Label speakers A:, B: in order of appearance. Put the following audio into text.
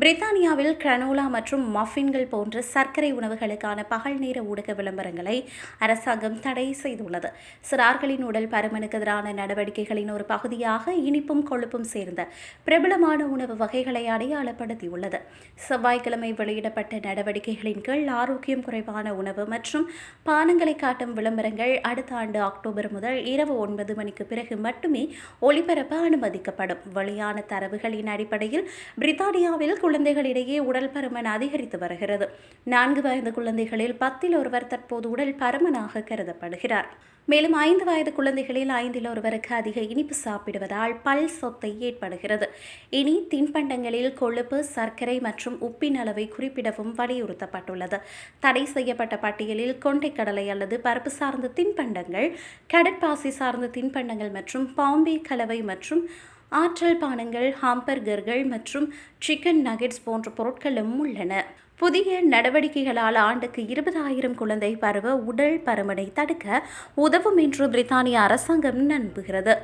A: பிரித்தானியாவில் கிரனோலா மற்றும் மஃபின்கள் போன்ற சர்க்கரை உணவுகளுக்கான பகல் நேர ஊடக விளம்பரங்களை அரசாங்கம் தடை செய்துள்ளது. சிறார்களின் உடல் பருமனுக்கு எதிரான நடவடிக்கைகளின் ஒரு பகுதியாக இனிப்பும் கொழுப்பும் சேர்ந்த பிரபலமான உணவு வகைகளை அடையாளப்படுத்தியுள்ளது. செவ்வாய்க்கிழமை வெளியிடப்பட்ட நடவடிக்கைகளின் கீழ் ஆரோக்கியம் குறைவான உணவு மற்றும் பானங்களை காட்டும் விளம்பரங்கள் அடுத்த ஆண்டு அக்டோபர் முதல் இரவு ஒன்பது மணிக்கு பிறகு மட்டுமே ஒளிபரப்ப அனுமதிக்கப்படும். வெளியான தரவுகளின் அடிப்படையில் பிரித்தானியாவில் குழந்தைகளிடையே உடல் பருமன் அதிகரித்து வருகிறது. நான்கு வயது குழந்தைகளில் பத்தில் ஒருவர் தற்போது உடல் பருமனாக கருதப்படுகிறார். மேலும் ஐந்து வயது குழந்தைகளில் ஐந்தில் ஒருவருக்கு அதிக இனிப்பு சாப்பிடுவதால் பல் சொத்தை ஏற்படுகிறது. இனி தின்பண்டங்களில் கொழுப்பு சர்க்கரை மற்றும் உப்பின் அளவை குறிப்பிடவும் வலியுறுத்தப்பட்டுள்ளது. தடை செய்யப்பட்ட பட்டியலில் கொண்டைக்கடலை அல்லது பருப்பு சார்ந்த தின்பண்டங்கள் கடற்பாசி சார்ந்த தின்பண்டங்கள் மற்றும் பாம்பே கலவை மற்றும் ஆற்றல் பானங்கள் ஹாம்பர்கர்கள் மற்றும் சிக்கன் நகெட்ஸ் போன்ற பொருட்களும் உள்ளன. புதிய நடவடிக்கைகளால் ஆண்டுக்கு இருபதாயிரம் குழந்தை பருவ உடல் பருமனை தடுக்க உதவும் என்று பிரித்தானிய அரசாங்கம் நம்புகிறது.